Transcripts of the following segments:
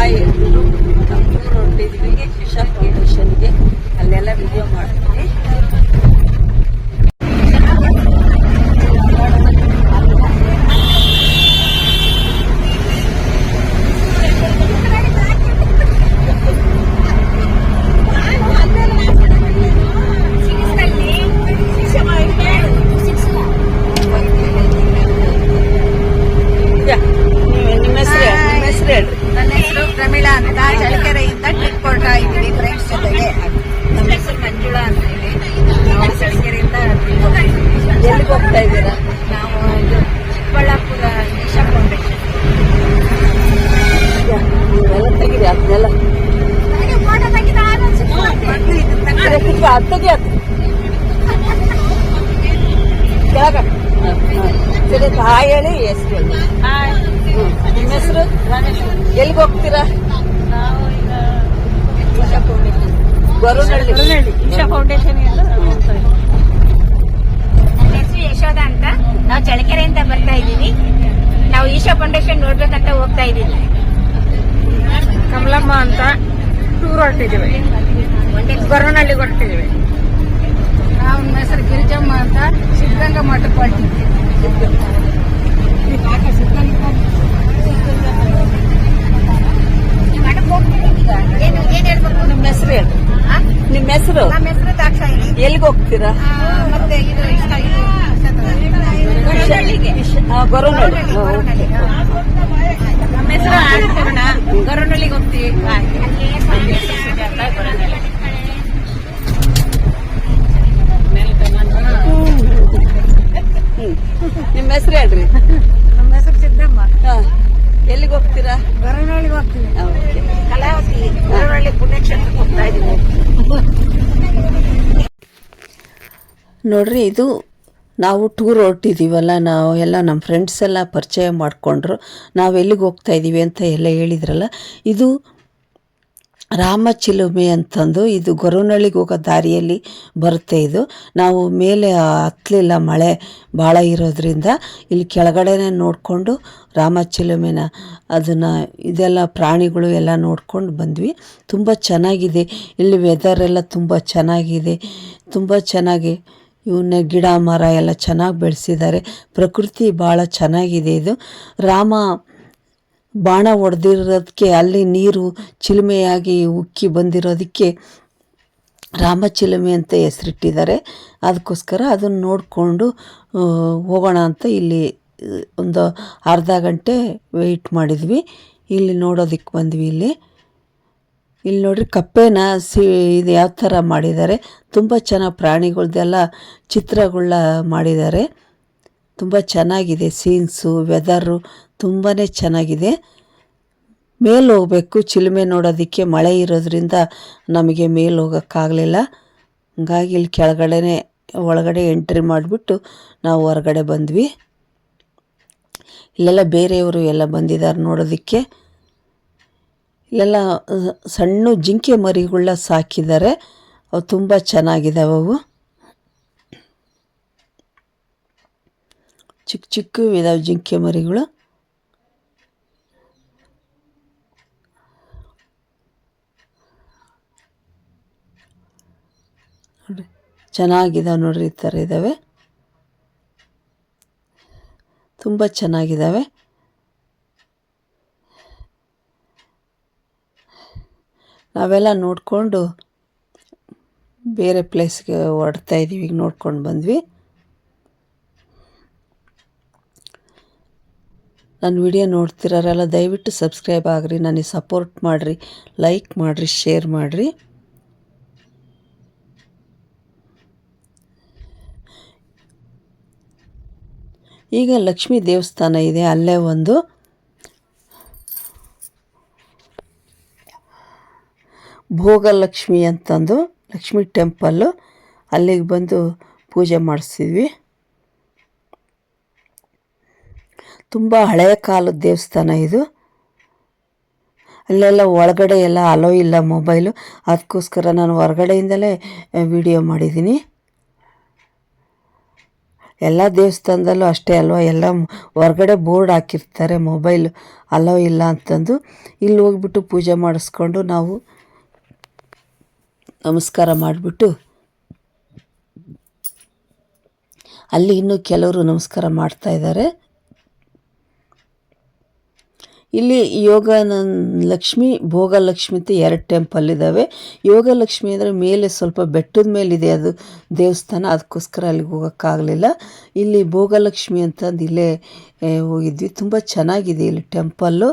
Hi ಎಲ್ರು ಇಶಾ ಫೌಂಡೇಶನ್ಗೆ ಅಲ್ಲೆಲ್ಲ video ಮಾಡ್ತೀವಿ ಹಾಯ್. ಹೇಳಿ ಎಷ್ಟು. ನಿಮ್ಮ ಹೆಸರು? ಎಲ್ಲಿಗೆ ಹೋಗ್ತೀರಾ? ಈಶಾ ಫೌಂಡೇಶನ್. ಗೊರವನಹಳ್ಳಿ ಈಶಾ ಫೌಂಡೇಶನ್ ನನ್ನ ಹೆಸರು ಯಶೋಧ ಅಂತ. ನಾವು ಚಳಕೆರೆಯಿಂದ ಬರ್ತಾ ಇದ್ದೀವಿ. ನಾವು ಈಶಾ ಫೌಂಡೇಶನ್ ನೋಡ್ಬೇಕಂತ ಹೋಗ್ತಾ ಇದ್ದೀವಿ. ಕಮಲಮ್ಮ ಅಂತ ಟೂರ್ ಹೊರಟಿದ್ದೀವಿ. ಗೊರವನಹಳ್ಳಿ ಹೊರಟಿದ್ದೀವಿ. ನಾವು ನಮ್ಮ ಹೆಸರು ಗಿರಿಜಮ್ಮ ಅಂತ. ಸಿದ್ಧಗಂಗಾ ಮಠಕ್ಕೆ ಹೇಳ್ಬೇಕು ನಿಮ್ಮ ಹೆಸರು? ಹೇಳಿ? ನಿಮ್ಮ ಹೆಸರು ನಮ್ಮ ಹೆಸರು ದಾಕ್ಷಾಯಿನಿ ಎಲ್ಲಿಗೆ ಹೋಗ್ತೀರಾ? ಆ, ಮತ್ತೆ ಇದು ಇಷ್ಟ ಇದು ಗೊರವನಹಳ್ಳಿಗೆ ಆ, ಗೊರವನಹಳ್ಳಿ ಹ, ಗೊರವನಹಳ್ಳಿ, ಓಕೆ. ಹಾ. ನಮ್ಮ ಹೆಸರು ಅನ್ನಪೂರ್ಣ ಗೊರವನಹಳ್ಳಿಗೆ ಹೋಗ್ತೀವಿ ಹ್ಮ್. ನಿಮ್ಮ ಹೆಸರು ಹೇಳ್ರಿ ನಮ್ಮ ಹೆಸರು ಸಿದ್ದಮ್ಮ ಹಾ. ಎಲ್ಲಿಗೆ ಹೋಗ್ತೀರಾ ಗೊರವನಹಳ್ಳಿಗೆ ಹೋಗ್ತೀವಿ ಹಾ, ಓಕೆ. ಕಲಾವತಿ ಗೊರವನಹಳ್ಳಿ ಪುಣ್ಯಕ್ಷೇತ್ರಕ್ಕೆ ಹೋಗ್ತಾ ಇದೀವಿ ನೋಡ್ರಿ, ಇದು ನಾವು ಟೂರ್ ಹೊರಟಿದ್ದೀವಲ್ಲ ನಾವು ಎಲ್ಲ ನಮ್ಮ ಫ್ರೆಂಡ್ಸ್ ಎಲ್ಲ ಪರಿಚಯ ಮಾಡಿಕೊಂಡ್ರು. ನಾವು ಎಲ್ಲಿಗೆ ಹೋಗ್ತಾ ಇದ್ದೀವಿ ಅಂತ ಎಲ್ಲ ಹೇಳಿದ್ರಲ್ಲ, ಇದು ರಾಮಚಿಲುಮೆ ಅಂತಂದು, ಇದು ಗೊರವನಹಳ್ಳಿಗೆ ಹೋಗೋ ದಾರಿಯಲ್ಲಿ ಬರುತ್ತೆ ಇದು. ನಾವು ಮೇಲೆ ಹತ್ತಲಿಲ್ಲ ಮಳೆ ಭಾಳ ಇರೋದ್ರಿಂದ ಇಲ್ಲಿ ಕೆಳಗಡೆನೆ ನೋಡಿಕೊಂಡು ರಾಮಚಿಲುಮೆನ, ಅದನ್ನು ಇದೆಲ್ಲ ಪ್ರಾಣಿಗಳು ಎಲ್ಲ ನೋಡ್ಕೊಂಡು ಬಂದ್ವಿ. ತುಂಬ ಚೆನ್ನಾಗಿದೆ, ಇಲ್ಲಿ ವೆದರ್ ಎಲ್ಲ ತುಂಬ ಚೆನ್ನಾಗಿದೆ, ತುಂಬ ಚೆನ್ನಾಗಿ ಇವನ್ನ ಗಿಡ, ಮರ ಎಲ್ಲ ಚೆನ್ನಾಗಿ ಬೆಳೆಸಿದ್ದಾರೆ. ಪ್ರಕೃತಿ ಭಾಳ ಚೆನ್ನಾಗಿದೆ ಇದು. ರಾಮ ಬಾಣ ಹೊಡೆದಿರೋದಕ್ಕೆ ಅಲ್ಲಿ ನೀರು ಚಿಲುಮೆಯಾಗಿ ಉಕ್ಕಿ ಬಂದಿರೋದಕ್ಕೆ ರಾಮಚಿಲುಮೆ ಅಂತ ಹೆಸರಿಟ್ಟಿದ್ದಾರೆ. ಅದಕ್ಕೋಸ್ಕರ ಅದನ್ನು ನೋಡಿಕೊಂಡು ಹೋಗೋಣ ಅಂತ ಇಲ್ಲಿ, ಒಂದು ಅರ್ಧ ಗಂಟೆ ವೆಯ್ಟ್ ಮಾಡಿದ್ವಿ. ಇಲ್ಲಿ ನೋಡೋದಕ್ಕೆ ಬಂದ್ವಿ ಇಲ್ಲಿ. ಇಲ್ಲಿ ನೋಡ್ರಿ ಕಪ್ಪೆನ ಸಿ, ಇದು ಯಾವ ಥರ ಮಾಡಿದ್ದಾರೆ. ತುಂಬ ಚೆನ್ನಾಗಿ ಪ್ರಾಣಿಗಳ್ದೆಲ್ಲ ಚಿತ್ರಗಳನ್ನ ಮಾಡಿದ್ದಾರೆ. ತುಂಬ ಚೆನ್ನಾಗಿದೆ ಸೀನ್ಸು ವೆದರು ತುಂಬಾ ಚೆನ್ನಾಗಿದೆ. ಮೇಲೆ ಹೋಗಬೇಕು, ಚಿಲುಮೆ ನೋಡೋದಕ್ಕೆ ಮಳೆ ಇರೋದ್ರಿಂದ ನಮಗೆ ಮೇಲೆ ಹೋಗೋಕ್ಕಾಗಲಿಲ್ಲ. ಹಂಗಾಗಿ ಇಲ್ಲಿ ಕೆಳಗಡೆ ಒಳಗಡೆ ಎಂಟ್ರಿ ಮಾಡಿಬಿಟ್ಟು ನಾವು ಹೊರಗಡೆ ಬಂದ್ವಿ. ಇಲ್ಲೆಲ್ಲ ಬೇರೆಯವರು ಎಲ್ಲ ಬಂದಿದ್ದಾರೆ ನೋಡೋದಕ್ಕೆ. ಇಲ್ಲೆಲ್ಲ ಸಣ್ಣ ಜಿಂಕೆ ಮರಿಗಳನ್ನ ಸಾಕಿದ್ದಾರೆ ಅವು ತುಂಬ ಚೆನ್ನಾಗಿದ್ದಾವೆ ಅವು. ಚಿಕ್ಕ ಚಿಕ್ಕ ಇದಾವೆ ಜಿಂಕೆ ಮರಿಗಳು. ನೋಡ್ರಿ, ಚೆನ್ನಾಗಿದಾವೆ ನೋಡ್ರಿ ಈ ಥರ ಇದ್ದಾವೆ ತುಂಬ ಚೆನ್ನಾಗಿದ್ದಾವೆ ನಾವೆಲ್ಲ ನೋಡಿಕೊಂಡು ಬೇರೆ ಪ್ಲೇಸ್ಗೆ ಹೊರಡ್ತಾ ಇದ್ದೀವಿ, ಈಗ ನೋಡ್ಕೊಂಡು ಬಂದ್ವಿ. ನನ್ನ ವಿಡಿಯೋ ನೋಡ್ತಿರೋರೆಲ್ಲ ದಯವಿಟ್ಟು ಸಬ್ಸ್ಕ್ರೈಬ್ ಆಗಿರಿ, ನನಗೆ ಸಪೋರ್ಟ್ ಮಾಡಿರಿ, ಲೈಕ್ ಮಾಡಿರಿ, ಶೇರ್ ಮಾಡಿರಿ. ಈಗ ಲಕ್ಷ್ಮೀ ದೇವಸ್ಥಾನ ಇದೆ, ಅಲ್ಲೇ ಒಂದು ಭೋಗಲಕ್ಷ್ಮಿ ಅಂತಂದು ಲಕ್ಷ್ಮಿ ಟೆಂಪಲ್ಲು. ಅಲ್ಲಿಗೆ ಬಂದು ಪೂಜೆ ಮಾಡಿಸಿದ್ವಿ. ತುಂಬ ಹಳೆಯ ಕಾಲದ ದೇವಸ್ಥಾನ ಇದು. ಅಲ್ಲೆಲ್ಲ ಒಳಗಡೆ ಎಲ್ಲ ಅಲೋ ಇಲ್ಲ ಮೊಬೈಲು. ಅದಕ್ಕೋಸ್ಕರ ನಾನು ಹೊರಗಡೆಯಿಂದಲೇ ವಿಡಿಯೋ ಮಾಡಿದ್ದೀನಿ. ಎಲ್ಲ ದೇವಸ್ಥಾನದಲ್ಲೂ ಅಷ್ಟೇ ಅಲ್ವಾ? ಎಲ್ಲ ಹೊರಗಡೆ ಬೋರ್ಡ್ ಹಾಕಿರ್ತಾರೆ ಮೊಬೈಲ್. ಅಲೋ ಇಲ್ಲ ಅಂತಂದು. ಇಲ್ಲಿ ಹೋಗ್ಬಿಟ್ಟು ಪೂಜೆ ಮಾಡಿಸ್ಕೊಂಡು ನಾವು ನಮಸ್ಕಾರ ಮಾಡಿಬಿಟ್ಟು ಅಲ್ಲಿ ಇನ್ನೂ ಕೆಲವರು ನಮಸ್ಕಾರ ಮಾಡ್ತಾ ಇದ್ದಾರೆ. ಇಲ್ಲಿ ಯೋಗ ಲಕ್ಷ್ಮಿ, ಭೋಗಲಕ್ಷ್ಮಿ ಅಂತ ಎರಡು ಟೆಂಪಲ್ ಇದ್ದಾವೆ ಯೋಗಲಕ್ಷ್ಮಿ ಅಂದರೆ ಮೇಲೆ ಸ್ವಲ್ಪ ಬೆಟ್ಟದ ಮೇಲಿದೆ ಅದು ದೇವಸ್ಥಾನ, ಅದಕ್ಕೋಸ್ಕರ ಅಲ್ಲಿಗೆ ಹೋಗೋಕ್ಕಾಗಲಿಲ್ಲ. ಇಲ್ಲಿ ಭೋಗಲಕ್ಷ್ಮಿ ಅಂತಂದು ಇಲ್ಲೇ ಹೋಗಿದ್ವಿ. ತುಂಬ ಚೆನ್ನಾಗಿದೆ ಇಲ್ಲಿ ಟೆಂಪಲ್ಲು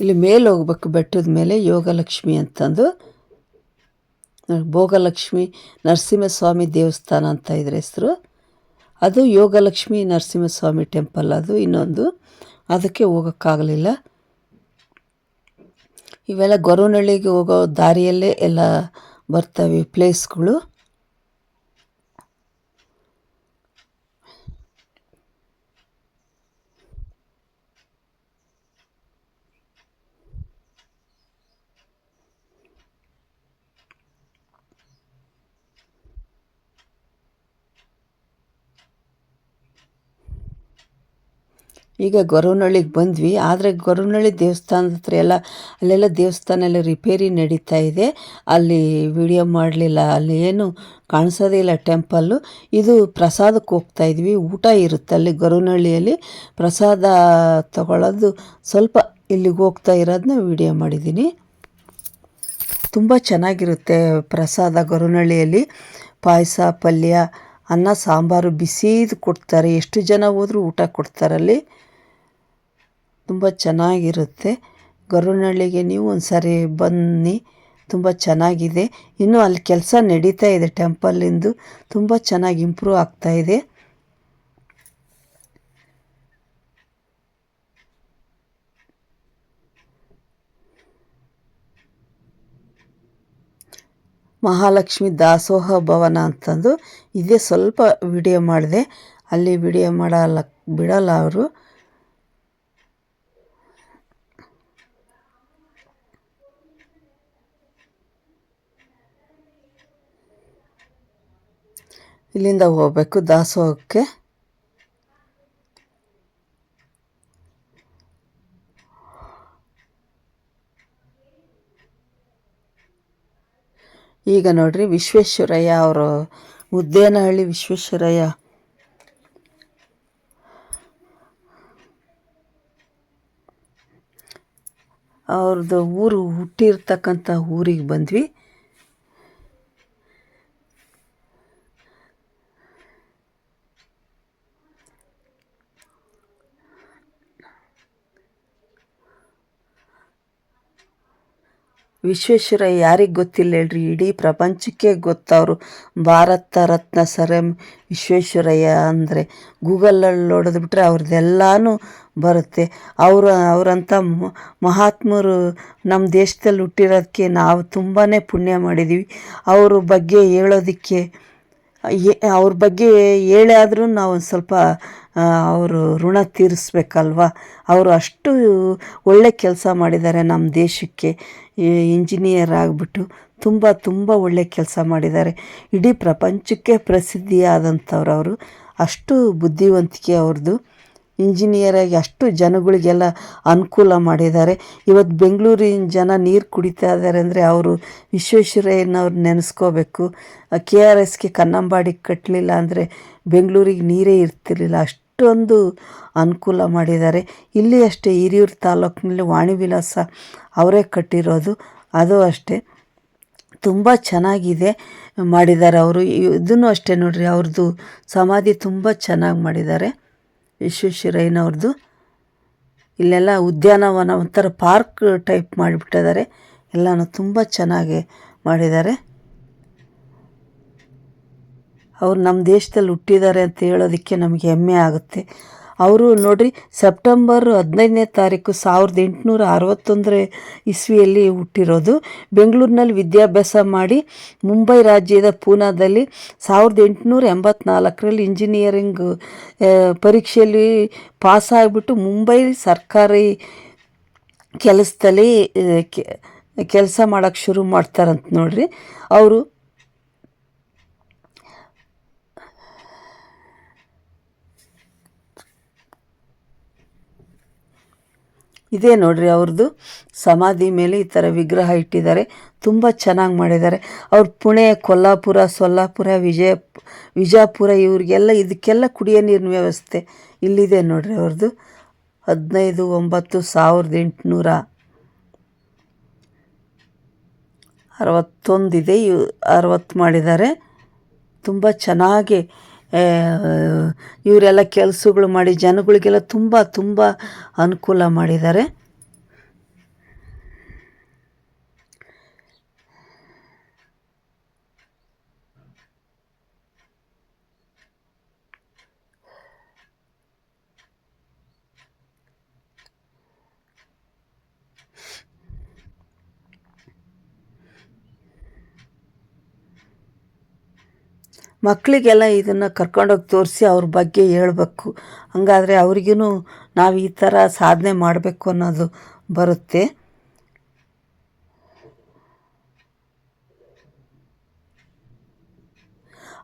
ಇಲ್ಲಿ ಮೇಲೆ ಹೋಗ್ಬೇಕು, ಬೆಟ್ಟದ ಮೇಲೆ ಯೋಗಲಕ್ಷ್ಮಿ ಅಂತಂದು. ಭೋಗಲಕ್ಷ್ಮಿ ನರಸಿಂಹಸ್ವಾಮಿ ದೇವಸ್ಥಾನ ಅಂತ ಇದ್ರ ಹೆಸರು. ಅದು ಯೋಗಲಕ್ಷ್ಮಿ ನರಸಿಂಹಸ್ವಾಮಿ ಟೆಂಪಲ್ ಅದು ಇನ್ನೊಂದು. ಅದಕ್ಕೆ ಹೋಗೋಕ್ಕಾಗಲಿಲ್ಲ. ಇವೆಲ್ಲ ಗೊರವನಹಳ್ಳಿಗೆ ಹೋಗೋ ದಾರಿಯಲ್ಲೇ ಎಲ್ಲ ಬರ್ತವೆ ಪ್ಲೇಸ್ಗಳು. ಈಗ ಗೊರವನಹಳ್ಳಿಗೆ ಬಂದ್ವಿ. ಆದರೆ ಗೊರವನಹಳ್ಳಿ ದೇವಸ್ಥಾನದ ಹತ್ರ ಎಲ್ಲ, ಅಲ್ಲೆಲ್ಲ ದೇವಸ್ಥಾನ ಎಲ್ಲ ರಿಪೇರಿ ನಡೀತಾ ಇದೆ. ಅಲ್ಲಿ ವಿಡಿಯೋ ಮಾಡಲಿಲ್ಲ, ಅಲ್ಲಿ ಏನು ಕಾಣಿಸೋದೇ ಇಲ್ಲ ಟೆಂಪಲ್ಲು. ಇದು ಪ್ರಸಾದಕ್ಕೆ ಹೋಗ್ತಾ ಇದ್ವಿ. ಊಟ ಇರುತ್ತೆ ಅಲ್ಲಿ ಗೊರವನಹಳ್ಳಿಯಲ್ಲಿ. ಪ್ರಸಾದ ತಗೊಳ್ಳೋದು ಸ್ವಲ್ಪ ಇಲ್ಲಿಗೆ ಹೋಗ್ತಾ ಇರೋದನ್ನ ವಿಡಿಯೋ ಮಾಡಿದ್ದೀನಿ. ತುಂಬ ಚೆನ್ನಾಗಿರುತ್ತೆ ಪ್ರಸಾದ ಗೊರವನಹಳ್ಳಿಯಲ್ಲಿ. ಪಾಯಸ, ಪಲ್ಯ, ಅನ್ನ, ಸಾಂಬಾರು ಬಿಸಿದು ಕೊಡ್ತಾರೆ. ಎಷ್ಟು ಜನ ಹೋದರೂ ಊಟ ಕೊಡ್ತಾರಲ್ಲಿ. ತುಂಬ ಚೆನ್ನಾಗಿರುತ್ತೆ. ಗೊರವನಹಳ್ಳಿಗೆ ನೀವು ಒಂದು ಸಾರಿ ಬನ್ನಿ. ತುಂಬ ಚೆನ್ನಾಗಿದೆ. ಇನ್ನೂ ಅಲ್ಲಿ ಕೆಲಸ ನಡೀತಾ ಇದೆ ಟೆಂಪಲ್ಲಿಂದು ತುಂಬ ಚೆನ್ನಾಗಿ ಇಂಪ್ರೂವ್ ಆಗ್ತಾ ಇದೆ. ಮಹಾಲಕ್ಷ್ಮಿ ದಾಸೋಹ ಭವನ ಅಂತಂದು ಇದೇ. ಸ್ವಲ್ಪ ವಿಡಿಯೋ ಮಾಡಿದೆ. ಅಲ್ಲಿ ವಿಡಿಯೋ ಮಾಡಲ್ಲ, ಬಿಡಲ್ಲ ಅವರು. ಇಲ್ಲಿಂದ ಹೋಗಬೇಕು ದಾಸೋಹಕ್ಕೆ. ಈಗ ನೋಡ್ರಿ ವಿಶ್ವೇಶ್ವರಯ್ಯ ಅವರು ಮುದ್ದೇನಹಳ್ಳಿ ವಿಶ್ವೇಶ್ವರಯ್ಯ. ಅವ್ರದ್ದು ಊರು ಹುಟ್ಟಿರ್ತಕ್ಕಂಥ ಊರಿಗೆ ಬಂದ್ವಿ. ವಿಶ್ವೇಶ್ವರಯ್ಯ ಯಾರಿಗೆ ಗೊತ್ತಿಲ್ಲ ಹೇಳ್ರಿ, ಇಡೀ ಪ್ರಪಂಚಕ್ಕೆ ಗೊತ್ತವರು. ಭಾರತ ರತ್ನ ಸರ್ ಎಂ ವಿಶ್ವೇಶ್ವರಯ್ಯ ಅಂದರೆ ಗೂಗಲಲ್ಲಿ ನೋಡಿದ್ಬಿಟ್ರೆ ಅವ್ರದ್ದೆಲ್ಲನೂ ಬರುತ್ತೆ. ಅವರು ಅವರಂಥ ಮಹಾತ್ಮರು ನಮ್ಮ ದೇಶದಲ್ಲಿ ಹುಟ್ಟಿರೋದಕ್ಕೆ ನಾವು ತುಂಬಾ ಪುಣ್ಯ ಮಾಡಿದ್ದೀವಿ ಅವ್ರ ಬಗ್ಗೆ ಹೇಳೋದಕ್ಕೆ ಅವ್ರ ಬಗ್ಗೆ ಹೇಳೇ ಆದರೂ ನಾವು ಒಂದು ಸ್ವಲ್ಪ ಅವರು ಋಣ ತೀರಿಸ್ಬೇಕಲ್ವಾ? ಅವರು ಅಷ್ಟು ಒಳ್ಳೆ ಕೆಲಸ ಮಾಡಿದ್ದಾರೆ ನಮ್ಮ ದೇಶಕ್ಕೆ. ಇಂಜಿನಿಯರ್ ಆಗಿಬಿಟ್ಟು ತುಂಬ ತುಂಬ ಒಳ್ಳೆ ಕೆಲಸ ಮಾಡಿದ್ದಾರೆ. ಇಡೀ ಪ್ರಪಂಚಕ್ಕೆ ಪ್ರಸಿದ್ಧಿಯಾದಂಥವ್ರು ಅವರು. ಅಷ್ಟು ಬುದ್ಧಿವಂತಿಕೆ ಅವ್ರದ್ದು ಇಂಜಿನಿಯರಾಗಿ ಅಷ್ಟು ಜನಗಳಿಗೆಲ್ಲ ಅನುಕೂಲ ಮಾಡಿದ್ದಾರೆ. ಇವತ್ತು ಬೆಂಗಳೂರಿನ ಜನ ನೀರು ಕುಡಿತಾ ಇದ್ದಾರೆ ಅಂದರೆ ಅವರು ವಿಶ್ವೇಶ್ವರಯ್ಯನವ್ರು ನೆನೆಸ್ಕೋಬೇಕು. ಕೆ ಆರ್ ಎಸ್ಗೆ ಕನ್ನಂಬಾಡಿ ಕಟ್ಟಲಿಲ್ಲ ಅಂದರೆ ಬೆಂಗಳೂರಿಗೆ ನೀರೇ ಇರ್ತಿರಲಿಲ್ಲ. ಅಷ್ಟೊಂದು ಅನುಕೂಲ ಮಾಡಿದ್ದಾರೆ. ಇಲ್ಲಿ ಅಷ್ಟೇ ಹಿರಿಯೂರು ತಾಲೂಕಿನಲ್ಲಿ ವಾಣಿ ವಿಲಾಸ ಅವರೇ ಕಟ್ಟಿರೋದು. ಅದು ಅಷ್ಟೇ. ತುಂಬ ಚೆನ್ನಾಗಿದೆ ಮಾಡಿದ್ದಾರೆ ಅವರು. ಇದನ್ನು ಅಷ್ಟೇ ನೋಡಿರಿ, ಅವ್ರದ್ದು ಸಮಾಧಿ ತುಂಬ ಚೆನ್ನಾಗಿ ಮಾಡಿದ್ದಾರೆ. ವಿಶ್ವೇಶ್ವರಯ್ಯನವ್ರದ್ದು ಇಲ್ಲೆಲ್ಲ ಉದ್ಯಾನವನ ಒಂಥರ ಪಾರ್ಕ್ ಟೈಪ್ ಮಾಡಿಬಿಟ್ಟಿದ್ದಾರೆ. ಎಲ್ಲನೂ ತುಂಬ ಚೆನ್ನಾಗಿ ಮಾಡಿದ್ದಾರೆ. ಅವ್ರು ನಮ್ಮ ದೇಶದಲ್ಲಿ ಹುಟ್ಟಿದ್ದಾರೆ ಅಂತ ಹೇಳೋದಕ್ಕೆ ನಮಗೆ ಹೆಮ್ಮೆ ಆಗುತ್ತೆ. ಅವರು ನೋಡ್ರಿ, ಸೆಪ್ಟೆಂಬರ್ ಹದಿನೈದನೇ ತಾರೀಕು ಸಾವಿರದ ಎಂಟುನೂರ ಅರವತ್ತೊಂದರ ಇಸ್ವಿಯಲ್ಲಿ ಹುಟ್ಟಿರೋದು. ಬೆಂಗಳೂರಿನಲ್ಲಿ ವಿದ್ಯಾಭ್ಯಾಸ ಮಾಡಿ ಮುಂಬೈ ರಾಜ್ಯದ ಪೂನಾದಲ್ಲಿ ಸಾವಿರದ ಎಂಟುನೂರ ಎಂಬತ್ನಾಲ್ಕರಲ್ಲಿ ಇಂಜಿನಿಯರಿಂಗ್ ಪರೀಕ್ಷೆಯಲ್ಲಿ ಪಾಸ್ ಆಗಿಬಿಟ್ಟು ಮುಂಬೈ ಸರ್ಕಾರಿ ಕೆಲಸದಲ್ಲಿ ಕೆಲಸ ಮಾಡೋಕ್ಕೆ ಶುರು ಮಾಡ್ತಾರಂತ ನೋಡ್ರಿ. ಅವರು ಇದೇ ನೋಡ್ರಿ ಅವ್ರದ್ದು ಸಮಾಧಿ ಮೇಲೆ ಈ ಥರ ವಿಗ್ರಹ ಇಟ್ಟಿದ್ದಾರೆ. ತುಂಬ ಚೆನ್ನಾಗಿ ಮಾಡಿದ್ದಾರೆ. ಅವ್ರು ಪುಣೆ, ಕೊಲ್ಲಾಪುರ, ಸೊಲ್ಲಾಪುರ, ವಿಜಯ, ವಿಜಾಪುರ ಇವ್ರಿಗೆಲ್ಲ ಇದಕ್ಕೆಲ್ಲ ಕುಡಿಯೋ ನೀರಿನ ವ್ಯವಸ್ಥೆ ಇಲ್ಲಿದೆ ನೋಡ್ರಿ ಅವ್ರದ್ದು ಹದಿನೈದು, ಒಂಬತ್ತು, ಸಾವಿರದ ಎಂಟುನೂರ ಅರವತ್ತೊಂದಿದೆ. ಇವ್ ಅರವತ್ತು ಮಾಡಿದ್ದಾರೆ. ತುಂಬ ಚೆನ್ನಾಗಿ ಇವರೆಲ್ಲ ಕೆಲಸಗಳು ಮಾಡಿ ಜನಗಳಿಗೆಲ್ಲ ತುಂಬ ತುಂಬ ಅನುಕೂಲ ಮಾಡಿದ್ದಾರೆ. ಮಕ್ಕಳಿಗೆಲ್ಲ ಇದನ್ನು ಕರ್ಕೊಂಡೋಗಿ ತೋರಿಸಿ ಅವ್ರ ಬಗ್ಗೆ ಹೇಳ್ಬೇಕು. ಹಂಗಾದ್ರೆ ಅವ್ರಿಗೂ ನಾವು ಈ ಥರ ಸಾಧನೆ ಮಾಡಬೇಕು ಅನ್ನೋದು ಬರುತ್ತೆ.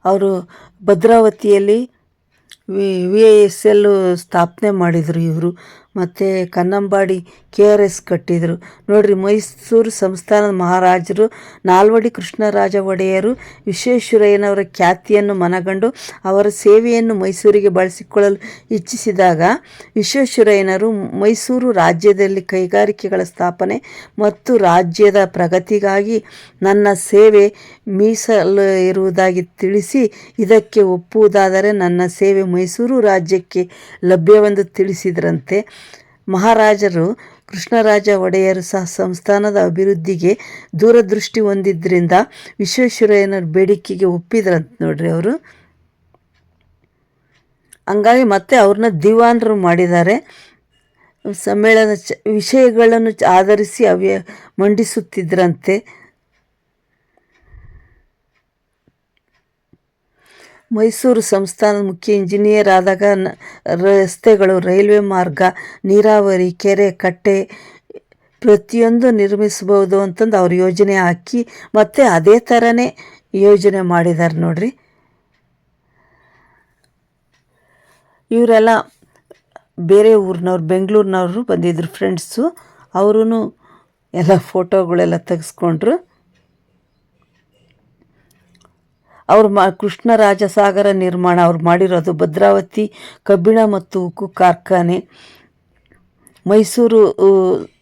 ಅವರು ಭದ್ರಾವತಿಯಲ್ಲಿ ವಿ ವಿ ಎಸ್ ಎಲ್ ಸ್ಥಾಪನೆ ಮಾಡಿದರು ಇವರು. ಮತ್ತು ಕನ್ನಂಬಾಡಿ ಕೆ ಆರ್ ಎಸ್ ಕಟ್ಟಿದರು. ನೋಡಿರಿ, ಮೈಸೂರು ಸಂಸ್ಥಾನದ ಮಹಾರಾಜರು, ನಾಲ್ವಡಿ ಕೃಷ್ಣರಾಜ ಒಡೆಯರು, ವಿಶ್ವೇಶ್ವರಯ್ಯನವರ ಖ್ಯಾತಿಯನ್ನು ಮನಗಂಡು ಅವರ ಸೇವೆಯನ್ನು ಮೈಸೂರಿಗೆ ಬಳಸಿಕೊಳ್ಳಲು ಇಚ್ಛಿಸಿದಾಗ ವಿಶ್ವೇಶ್ವರಯ್ಯನವರು ಮೈಸೂರು ರಾಜ್ಯದಲ್ಲಿ ಕೈಗಾರಿಕೆಗಳ ಸ್ಥಾಪನೆ ಮತ್ತು ರಾಜ್ಯದ ಪ್ರಗತಿಗಾಗಿ ನನ್ನ ಸೇವೆ ಮೀಸಲು ಇರುವುದಾಗಿ ತಿಳಿಸಿ ಇದಕ್ಕೆ ಒಪ್ಪುವುದಾದರೆ ನನ್ನ ಸೇವೆ ಮೈಸೂರು ರಾಜ್ಯಕ್ಕೆ ಲಭ್ಯವೆಂದು ತಿಳಿಸಿದ್ರಂತೆ. ಮಹಾರಾಜರು ಕೃಷ್ಣರಾಜ ಒಡೆಯರು ಸಹ ಸಂಸ್ಥಾನದ ಅಭಿವೃದ್ಧಿಗೆ ದೂರದೃಷ್ಟಿ ಹೊಂದಿದ್ದರಿಂದ ವಿಶ್ವೇಶ್ವರಯ್ಯನ ಬೇಡಿಕೆಗೆ ಒಪ್ಪಿದ್ರಂತ ನೋಡ್ರಿ ಅವರು. ಹಂಗಾಗಿ ಮತ್ತೆ ಅವ್ರನ್ನ ದಿವಾನರು ಮಾಡಿದ್ದಾರೆ. ಸಮ್ಮೇಳನ ಚ ವಿಷಯಗಳನ್ನು ಆಧರಿಸಿ ಅವ್ಯ ಮಂಡಿಸುತ್ತಿದ್ದರಂತೆ ಮೈಸೂರು ಸಂಸ್ಥಾನದ ಮುಖ್ಯ ಇಂಜಿನಿಯರ್ ಆದಾಗ ರಸ್ತೆಗಳು, ರೈಲ್ವೆ ಮಾರ್ಗ, ನೀರಾವರಿ, ಕೆರೆ, ಕಟ್ಟೆ ಪ್ರತಿಯೊಂದು ನಿರ್ಮಿಸಬಹುದು ಅಂತಂದು ಅವ್ರು ಯೋಜನೆ ಹಾಕಿ ಮತ್ತು ಅದೇ ಥರನೇ ಯೋಜನೆ ಮಾಡಿದ್ದಾರೆ ನೋಡ್ರಿ. ಇವರೆಲ್ಲ ಬೇರೆ ಊರಿನವ್ರು, ಬೆಂಗಳೂರಿನವರು ಬಂದಿದ್ರು ಫ್ರೆಂಡ್ಸು ಅವರೂ ಎಲ್ಲ ಫೋಟೋಗಳೆಲ್ಲ ತೆಗೆಸ್ಕೊಂಡ್ರು. ಅವ್ರು ಮಾ ಕೃಷ್ಣರಾಜಸಾಗರ ನಿರ್ಮಾಣ, ಅವ್ರು ಮಾಡಿರೋದು ಭದ್ರಾವತಿ, ಕಬ್ಬಿಣ ಮತ್ತು ಉಕ್ಕು ಕಾರ್ಖಾನೆ, ಮೈಸೂರು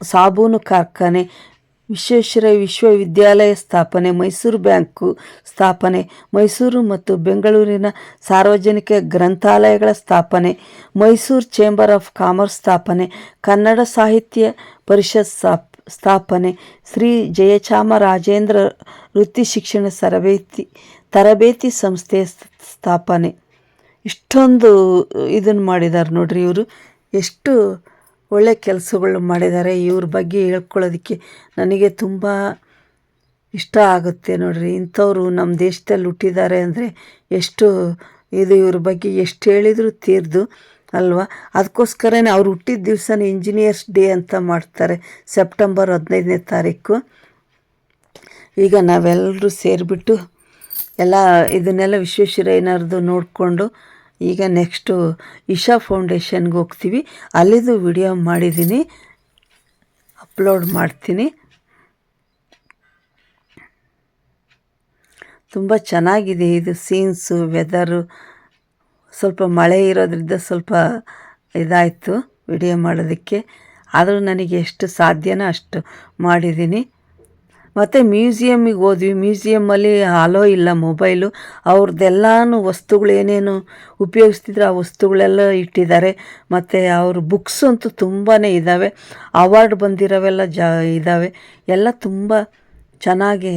ಸಾಬೂನು ಕಾರ್ಖಾನೆ, ವಿಶ್ವೇಶ್ವರ ವಿಶ್ವವಿದ್ಯಾಲಯ ಸ್ಥಾಪನೆ, ಮೈಸೂರು ಬ್ಯಾಂಕು ಸ್ಥಾಪನೆ, ಮೈಸೂರು ಮತ್ತು ಬೆಂಗಳೂರಿನ ಸಾರ್ವಜನಿಕ ಗ್ರಂಥಾಲಯಗಳ ಸ್ಥಾಪನೆ, ಮೈಸೂರು ಚೇಂಬರ್ ಆಫ್ ಕಾಮರ್ಸ್ ಸ್ಥಾಪನೆ, ಕನ್ನಡ ಸಾಹಿತ್ಯ ಪರಿಷತ್ ಸ್ಥಾಪ್ ಸ್ಥಾಪನೆ. ಶ್ರೀ ಜಯಚಾಮರಾಜೇಂದ್ರ ವೃತ್ತಿ ಶಿಕ್ಷಣ ತರಬೇತಿ ತರಬೇತಿ ಸಂಸ್ಥೆ ಸ್ಥಾಪನೆ. ಇಷ್ಟೊಂದು ಇದನ್ನು ಮಾಡಿದ್ದಾರೆ ನೋಡ್ರಿ ಇವರು. ಎಷ್ಟು ಒಳ್ಳೆ ಕೆಲಸಗಳು ಮಾಡಿದ್ದಾರೆ ಇವ್ರ ಬಗ್ಗೆ ಹೇಳ್ಕೊಳ್ಳೋದಕ್ಕೆ ನನಗೆ ತುಂಬ ಇಷ್ಟ ಆಗುತ್ತೆ ನೋಡ್ರಿ. ಇಂಥವ್ರು ನಮ್ಮ ದೇಶದಲ್ಲಿ ಹುಟ್ಟಿದ್ದಾರೆ ಅಂದರೆ ಎಷ್ಟು ಇದು ಇವ್ರ ಬಗ್ಗೆ ಎಷ್ಟು ಹೇಳಿದರೂ ತೀರ್ದು. ಅಲ್ವಾ? ಅದಕ್ಕೋಸ್ಕರನೇ ಅವ್ರು ಹುಟ್ಟಿದ ದಿವಸನೇ ಇಂಜಿನಿಯರ್ಸ್ ಡೇ ಅಂತ ಮಾಡ್ತಾರೆ ಸೆಪ್ಟೆಂಬರ್ ಹದಿನೈದನೇ ತಾರೀಕು. ಈಗ ನಾವೆಲ್ಲರೂ ಸೇರಿಬಿಟ್ಟು ಎಲ್ಲ ಇದನ್ನೆಲ್ಲ ವಿಶ್ವೇಶ್ವರಯ್ಯನವ್ರದ್ದು ನೋಡಿಕೊಂಡು ಈಗ ನೆಕ್ಸ್ಟು ಇಶಾ ಫೌಂಡೇಶನ್ಗೆ ಹೋಗ್ತೀವಿ. ಅಲ್ಲಿದು ವಿಡಿಯೋ ಮಾಡಿದ್ದೀನಿ ಅಪ್ಲೋಡ್ ಮಾಡ್ತೀನಿ. ತುಂಬ ಚೆನ್ನಾಗಿದೆ ಇದು ಸೀನ್ಸು ವೆದರು ಸ್ವಲ್ಪ ಮಳೆ ಇರೋದ್ರಿಂದ ಸ್ವಲ್ಪ ಇದಾಯಿತು ವಿಡಿಯೋ ಮಾಡೋದಕ್ಕೆ. ಆದರೂ ನನಗೆ ಎಷ್ಟು ಸಾಧ್ಯನೋ ಅಷ್ಟು ಮಾಡಿದ್ದೀನಿ. ಮತ್ತು ಮ್ಯೂಸಿಯಮ್ಮಿಗೆ ಹೋದ್ವಿ. ಮ್ಯೂಸಿಯಮ್ಮಲ್ಲಿ ಅಲೋ ಇಲ್ಲ ಮೊಬೈಲು ಅವ್ರದ್ದೆಲ್ಲನೂ ವಸ್ತುಗಳು ಏನೇನು ಉಪಯೋಗಿಸ್ತಿದ್ರು ಆ ವಸ್ತುಗಳೆಲ್ಲ ಇಟ್ಟಿದ್ದಾರೆ. ಮತ್ತು ಅವ್ರ ಬುಕ್ಸ್ ಅಂತೂ ತುಂಬಾ ಇದ್ದಾವೆ ಅವಾರ್ಡ್ ಬಂದಿರೋವೆಲ್ಲ ಜ ಇದ್ದಾವೆ ಎಲ್ಲ ತುಂಬ ಚೆನ್ನಾಗಿ